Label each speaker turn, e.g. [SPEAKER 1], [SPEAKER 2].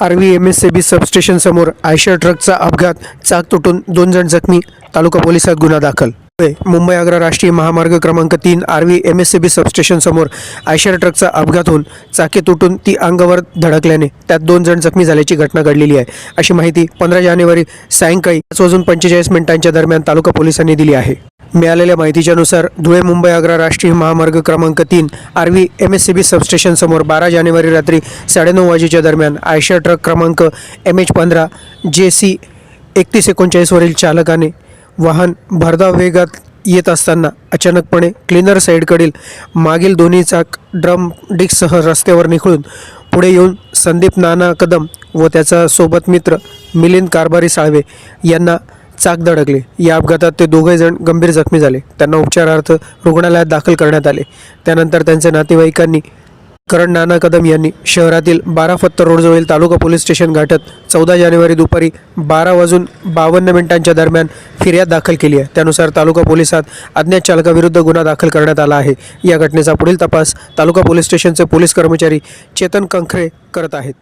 [SPEAKER 1] Arvi M S C B substation समोर Eicher ट्रकचा अपघात. चाक तुटून दोन जण जखमी. तालुका पोलिसात गुन्हा दाखल. होय, मुंबई आग्रा राष्ट्रीय महामार्ग क्रमांक तीन Arvi M S C B substation समोर आयशर ट्रकचा अपघात होऊन चाके तुटून ती अंगावर धडकल्याने त्यात दोन जण जखमी झाल्याची घटना घडलेली आहे. अशी माहिती पंधरा जानेवारी सायंकाळी पाच वाजून पंचेचाळीस मिनिटांच्या दरम्यान तालुका पोलिसांनी दिली आहे. मिळालेल्या माहितीच्यानुसार धुळे मुंबई आग्रा राष्ट्रीय महामार्ग क्रमांक तीन Arvi M S C B सबस्टेशनसमोर बारा जानेवारी रात्री साडेनऊ वाजेच्या दरम्यान आयशर ट्रक क्रमांक एम एच पंधरा जे सी एकतीस एकोणचाळीसवरील चालकाने वाहन भरधाव वेगात येत असताना अचानकपणे क्लिनर साईडकडील मागील दोन्ही चाक ड्रम डिस्कसह रस्त्यावर निखळून पुढे येऊन संदीप नाना कदम व त्याचा सोबत मित्र मिलिंद कारभारी साळवे यांना चाक धडकले. या अपघातात ते दोघे जण गंभीर जखमी झाले. त्यांना उपचारार्थ रुग्णालयात दाखल करण्यात आले. त्यानंतर त्यांच्या नातेवाईकांनी करण नाना कदम यांनी शहरातील बारा फत्तर रोडजवळील तालुका पोलीस स्टेशन गाठत चौदा जानेवारी दुपारी बारा वाजून बावन्न मिनिटांच्या दरम्यान फिर्याद दाखल केली आहे. त्यानुसार तालुका पोलिसात अज्ञात चालकाविरुद्ध गुन्हा दाखल करण्यात आला आहे. या घटनेचा पुढील तपास तालुका पोलीस स्टेशनचे पोलीस कर्मचारी चेतन कंखरे करत आहेत.